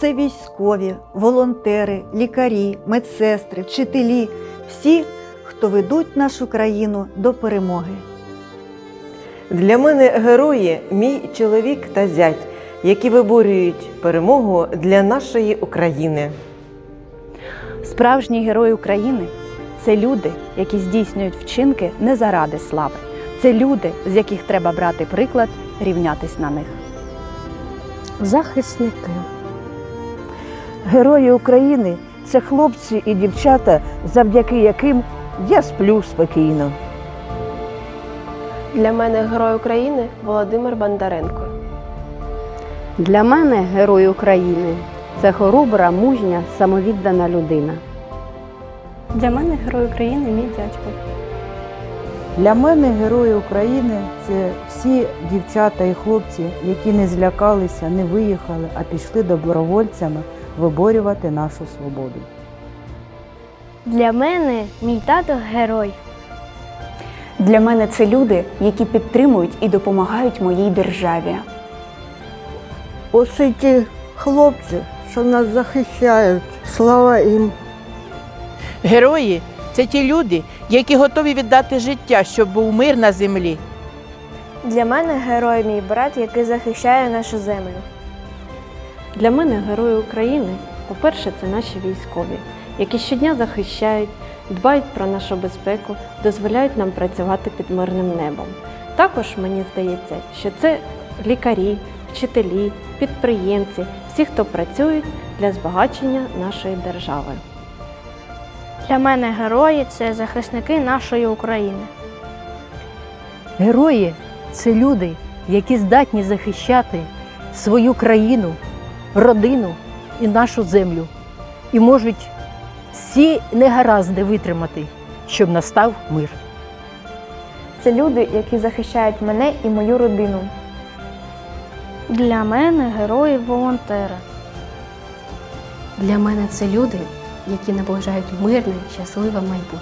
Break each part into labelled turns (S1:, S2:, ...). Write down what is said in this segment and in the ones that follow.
S1: це військові, волонтери, лікарі, медсестри, вчителі, всі, хто ведуть нашу країну до перемоги.
S2: Для мене герої мій чоловік та зять, які виборюють перемогу для нашої України.
S3: Справжні герої України це люди, які здійснюють вчинки не заради слави. Це люди, з яких треба брати приклад, рівнятись на них.
S4: захисники. Герої України це хлопці і дівчата, завдяки яким я сплю спокійно.
S5: Для мене герой України Володимир Бондаренко.
S6: Для мене герой України це хоробра, мужня, самовіддана людина.
S7: Для мене герой України мій дядько.
S8: Для мене герої України це всі дівчата і хлопці, які не злякалися, не виїхали, а пішли добровольцями виборювати нашу свободу.
S9: Для мене мій тато герой.
S3: Для мене це люди, які підтримують і допомагають моїй державі.
S10: Ось ті хлопці, що нас захищають, слава їм.
S11: Герої це ті люди, які готові віддати життя, щоб був мир на землі.
S9: Для мене герой мій брат, який захищає нашу землю.
S7: Для мене герої України, по-перше, це наші військові, які щодня захищають, дбають про нашу безпеку, дозволяють нам працювати під мирним небом. Також мені здається, що це лікарі, вчителі, підприємці, всі, хто працюють для збагачення нашої держави.
S9: Для мене герої це захисники нашої України.
S4: Герої це люди, які здатні захищати свою країну, родину і нашу землю, і можуть всі негаразди витримати, щоб настав мир.
S9: Це люди, які захищають мене і мою родину. Для мене герої волонтери.
S7: Для мене це люди, які наближають мирне, щасливе майбутнє.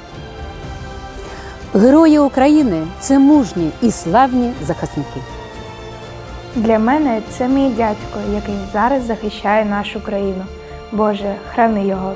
S6: Герої України це мужні і славні захисники.
S9: Для мене це мій дядько, який зараз захищає нашу країну. Боже, храни його.